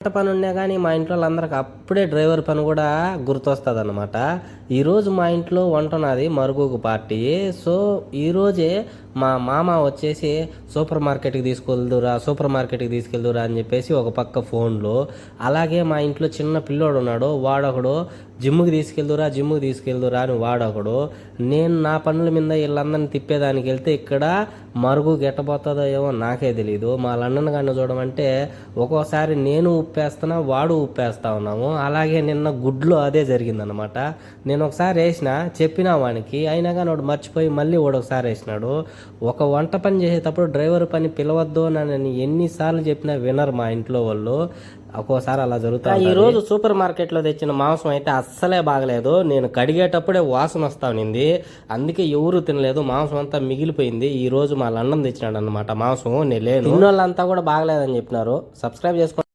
ఎంత పని ఉన్నా కానీ మా ఇంట్లో వాళ్ళందరికి అప్పుడే డ్రైవర్ పని కూడా గుర్తొస్తుంది అనమాట ఈరోజు మా ఇంట్లో వంట ఉన్నది మరుగుకు పార్టీ. సో ఈరోజే మా మామ వచ్చేసి సూపర్ మార్కెట్కి తీసుకెళ్దురా సూపర్ మార్కెట్కి తీసుకెళ్దురా అని చెప్పేసి ఒక పక్క ఫోన్లో అలాగే మా ఇంట్లో చిన్న పిల్లోడు ఉన్నాడు వాడొకడు జిమ్కి తీసుకెళ్దురా జిమ్కి తీసుకెళ్దురా అని వాడొకడు. నేను నా పనుల మీద వీళ్ళందరిని తిప్పేదానికి వెళ్తే ఇక్కడ మరుగు గెట్టబోతుందో ఏమో నాకే తెలియదు మా లండన్ గారిని చూడమంటే ఒక్కోసారి నేను ఉప్పేస్తున్నా వాడు ఉప్పేస్తా ఉన్నాము. అలాగే నిన్న గుడ్లో అదే జరిగిందనమాట నేను ఒకసారి వేసిన చెప్పినా వానికి. అయినా కానీ వాడు మర్చిపోయి మళ్ళీ వాడు ఒకసారి వేసినాడు. ఒక వంట పని చేసేటప్పుడు డ్రైవర్ పని పిలవద్దు అని నేను ఎన్నిసార్లు చెప్పినా వినరు మా ఇంట్లో వాళ్ళు. ఒక్కోసారి అలా జరుగుతా ఈ రోజు సూపర్ మార్కెట్లో తెచ్చిన మాంసం అయితే అస్సలే బాగలేదు. నేను కడిగేటప్పుడే వాసన వస్తా ఉన్నింది అందుకే ఎవరు తినలేదు. మాంసం అంతా మిగిలిపోయింది. ఈ రోజు మా లండన్ తెచ్చినాడు అనమాట మాంసం. నేను లేను. వాళ్ళంతా కూడా బాగలేదని చెప్పినారు. సబ్స్క్రైబ్ చేసుకోండి